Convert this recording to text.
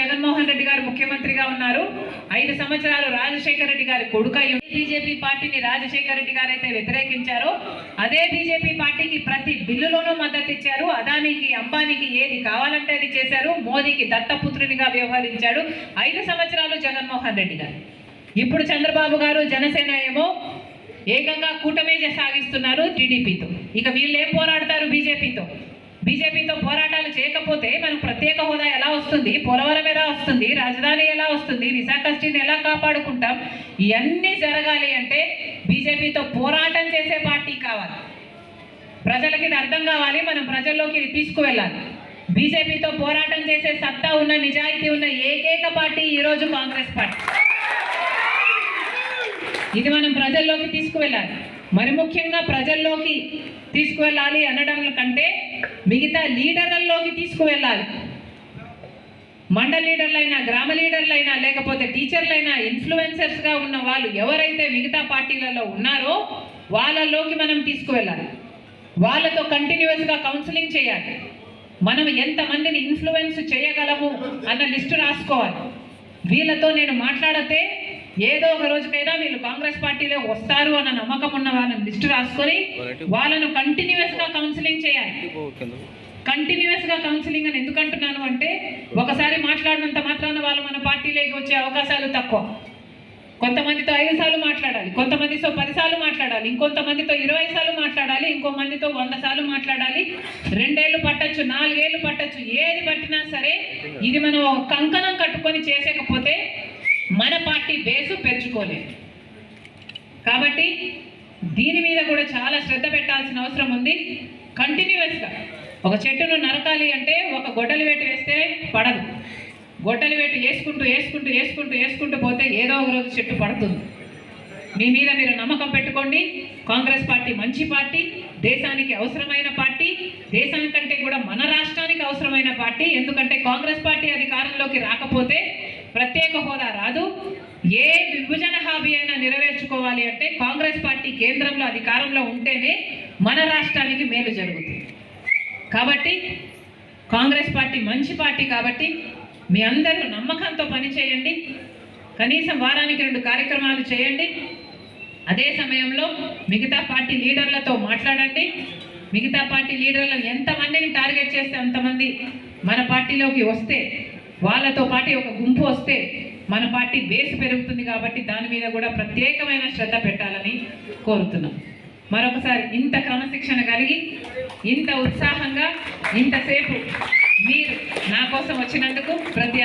జగన్మోహన్ రెడ్డి గారు ముఖ్యమంత్రిగా ఉన్నారు. ఐదు సంవత్సరాలు రాజశేఖర రెడ్డి గారి కొడుకై బీజేపీ పార్టీని రాజశేఖర రెడ్డి గారు అయితే వ్యతిరేకించారో. అదే బీజేపీ పార్టీకి ప్రతి బిల్లులోనూ మద్దతు ఇచ్చారు. అదానికి అంబానీకి ఏది కావాలంటే అది చేశారు. మోదీకి దత్తపుత్రునిగా వ్యవహరించాడు ఐదు సంవత్సరాలు జగన్మోహన్ రెడ్డి గారు. ఇప్పుడు చంద్రబాబు గారు జనసేన ఏమో ఏకంగా కూటమే సాగిస్తున్నారు టీడీపీతో. ఇక వీళ్ళు ఏం పోరాడతారు బీజేపీతో? బీజేపీతో పోరాటాలు చేయకపోతే మనకు ప్రత్యేక హోదా ఎలా వస్తుంది? పోలవరం ఎలా వస్తుంది? రాజధాని ఎలా వస్తుంది? విశాఖ స్టీని ఎలా కాపాడుకుంటాం? ఇవన్నీ జరగాలి అంటే బీజేపీతో పోరాటం చేసే పార్టీ కావాలి. ప్రజలకి ఇది అర్థం కావాలి మనం ప్రజల్లోకి ఇది తీసుకువెళ్ళాలి. బీజేపీతో పోరాటం చేసే సత్తా ఉన్న నిజాయితీ ఉన్న ఏకైక పార్టీ ఈరోజు కాంగ్రెస్ పార్టీ. ఇది మనం ప్రజల్లోకి తీసుకువెళ్ళాలి. మరి ముఖ్యంగా ప్రజల్లోకి తీసుకువెళ్ళాలి అనడం కంటే మిగతా లీడర్లలోకి తీసుకువెళ్ళాలి. మండల లీడర్లైనా గ్రామ లీడర్లైనా లేకపోతే టీచర్లైనా ఇన్ఫ్లుయెన్సర్స్గా ఉన్న వాళ్ళు ఎవరైతే మిగతా పార్టీలలో ఉన్నారో వాళ్ళలోకి మనం తీసుకువెళ్ళాలి. వాళ్ళతో కంటిన్యూస్గా కౌన్సిలింగ్ చేయాలి. మనం ఎంతమందిని ఇన్ఫ్లుయెన్స్ చేయగలము అన్న లిస్టు రాసుకోవాలి. వీళ్ళతో నేను మాట్లాడితే ఏదో ఒక రోజుకైనా వీళ్ళు కాంగ్రెస్ పార్టీలో వస్తారు అన్న నమ్మకం ఉన్న వాళ్ళని లిస్టు రాసుకొని వాళ్ళను కంటిన్యూస్గా కౌన్సిలింగ్ చేయాలి. కంటిన్యూస్గా కౌన్సిలింగ్ అని ఎందుకు అంటున్నాను అంటే ఒకసారి మాట్లాడినంత మాత్రాన వాళ్ళు మన పార్టీలోకి వచ్చే అవకాశాలు తక్కువ. కొంతమందితో ఐదు సార్లు మాట్లాడాలి కొంతమందితో పది సార్లు మాట్లాడాలి ఇంకొంతమందితో ఇరవై సార్లు మాట్లాడాలి ఇంకో మందితో వంద సార్లు మాట్లాడాలి. రెండేళ్ళు పట్టచ్చు నాలుగేళ్ళు పట్టచ్చు ఏది పట్టినా సరే ఇది మనం కంకణం కట్టుకొని చేసేకపోతే మన పార్టీ బేసు పెంచుకోలేదు. కాబట్టి దీని మీద కూడా చాలా శ్రద్ధ పెట్టాల్సిన అవసరం ఉంది. కంటిన్యూస్గా. ఒక చెట్టును నరకాలి అంటే ఒక గొడ్డలి వేటు వేస్తే పడదు. గొడ్డలి వేటు వేసుకుంటూ వేసుకుంటూ వేసుకుంటూ వేసుకుంటూ పోతే ఏదో ఒక రోజు చెట్టు పడుతుంది. మీ మీద మీరు నమ్మకం పెట్టుకోండి. కాంగ్రెస్ పార్టీ మంచి పార్టీ దేశానికి అవసరమైన పార్టీ దేశానికంటే కూడా మన రాష్ట్రానికి అవసరమైన పార్టీ. ఎందుకంటే కాంగ్రెస్ పార్టీ అధికారంలోకి రాకపోతే ప్రత్యేక హోదా రాదు. ఏ విభజన హామీ అయినా నెరవేర్చుకోవాలి అంటే కాంగ్రెస్ పార్టీ కేంద్రంలో అధికారంలో ఉంటేనే మన రాష్ట్రానికి మేలు జరుగుతుంది. కాబట్టి కాంగ్రెస్ పార్టీ మంచి పార్టీ కాబట్టి మీ అందరూ నమ్మకంతో పనిచేయండి కనీసం వారానికి రెండు కార్యక్రమాలు చేయండి. అదే సమయంలో మిగతా పార్టీ లీడర్లతో మాట్లాడండి. మిగతా పార్టీ లీడర్లను ఎంతమందిని టార్గెట్ చేస్తే అంతమంది మన పార్టీలోకి వస్తే వాళ్ళతో పాటు ఒక గుంపు వస్తే మన పార్టీ బేస్ పెరుగుతుంది కాబట్టి దాని మీద కూడా ప్రత్యేకమైన శ్రద్ధ పెట్టాలని కోరుతున్నాం. మరొకసారి ఇంత క్రమశిక్షణ కలిగి ఇంత ఉత్సాహంగా ఇంతసేపు మీరు నా కోసం వచ్చినందుకు ప్రతి